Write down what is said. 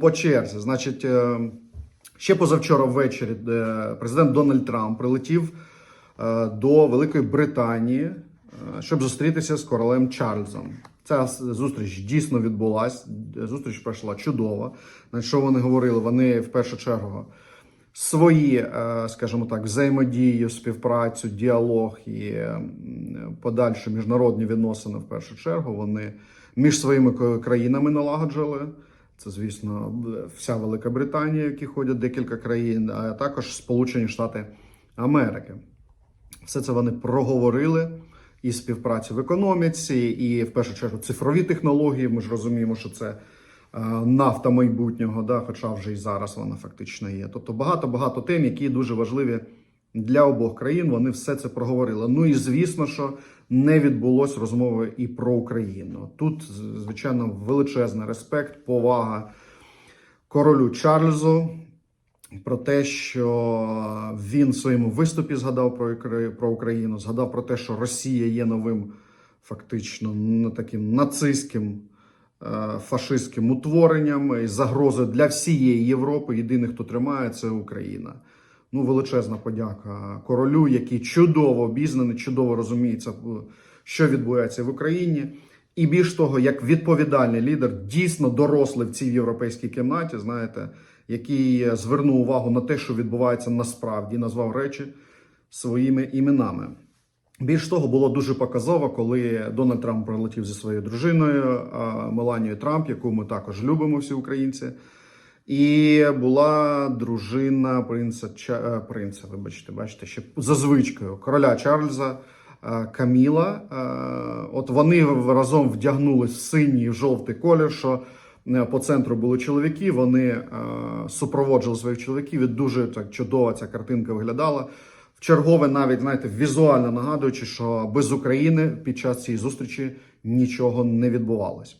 По черзі, значить, е, ще позавчора ввечері е, президент Дональд Трамп прилетів е, до Великої Британії, щоб зустрітися з королем Чарльзом. Ця зустріч дійсно відбулась. Зустріч пройшла чудово. Значить, що вони говорили? Вони в першу чергу свої, скажімо так, взаємодію, співпрацю, діалог і подальші міжнародні відносини в першу чергу вони між своїми країнами налагоджували. Це, звісно, вся Велика Британія, які ходять декілька країн, а також Сполучені Штати Америки. Все це вони проговорили і співпрацю в економіці, і в першу чергу цифрові технології. Ми ж розуміємо, що це е, нафта майбутнього, да, хоча вже і зараз вона фактично є. Тобто багато-багато тем, які дуже важливі для обох країн. Вони все це проговорили. Ну і звісно, що не відбулось розмови і про Україну. Тут, звичайно, величезний респект, повага королю Чарльзу. Про те, що він в своєму виступі згадав про, Україну, згадав про те, що Росія є новим, фактично, таким нацистським е, фашистським утворенням і загрозою для всієї Європи. Єдиний, хто тримає, це Україна. Ну, величезна подяка королю, який чудово обізнаний, чудово розуміється, що відбувається в Україні. І більш того, як відповідальний лідер, дійсно дорослий в цій європейській кімнаті, знаєте, який звернув увагу на те, що відбувається насправді, назвав речі своїми іменами. Більш того, було дуже показово, коли Дональд Трамп прилетів зі своєю дружиною Меланією Трамп, яку ми також любимо, всі українці. І була дружина принца е, принца, вибачте, бачите, ще за звичкою короля Чарльза е, Каміла. Е, От вони разом вдягнулись в синій жовтий колір. Що по центру були чоловіки. Вони супроводжували своїх чоловіків. І дуже так чудово ця картинка виглядала. В чергове, навіть знаєте, візуально нагадуючи, що без України під час цієї зустрічі нічого не відбувалось.